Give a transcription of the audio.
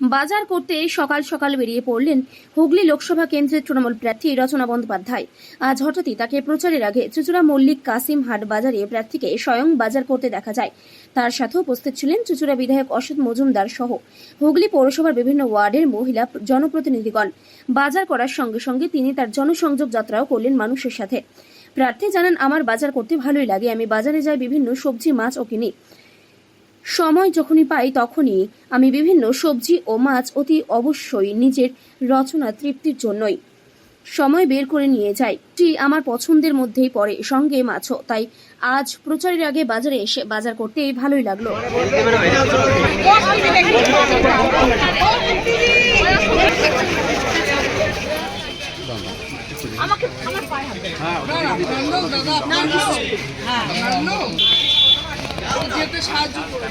বাজার করতে সকাল সকাল বেরিয়ে পড়লেন হুগলি লোকসভা কেন্দ্রের তৃণমূল প্রার্থী রচনা বন্দ্যোপাধ্যায়। আজ হঠাৎই তাকে প্রচারের আগে চুচুড়া মল্লিক কাসিম হাট বাজারে প্রার্থীকে স্বয়ং বাজার করতে দেখা যায়। তার সাথে উপস্থিত ছিলেন চুচুড়া বিধায়ক অসিত মজুমদার সহ হুগলি পৌরসভার বিভিন্ন ওয়ার্ডের মহিলা জনপ্রতিনিধিগণ। বাজার করার সঙ্গে সঙ্গে তিনি তার জনসংযোগ যাত্রাও করলেন মানুষের সাথে। প্রার্থী জানান, আমার বাজার করতে ভালোই লাগে। আমি বাজারে যাই বিভিন্ন সবজি, মাছ ও কিনি। সময় যখনই পাই তখনই আমি বিভিন্ন সবজি ও মাছ অতি অবশ্যই নিজের রচনা তৃপ্তির জন্যই সময় বের করে নিয়ে যাই। টি আমার পছন্দের মধ্যেই পড়ে সঙ্গে মাছও। তাই আজ প্রচারের আগে বাজারে এসে বাজার করতে ভালোই লাগল। যেতে সাহায্য করে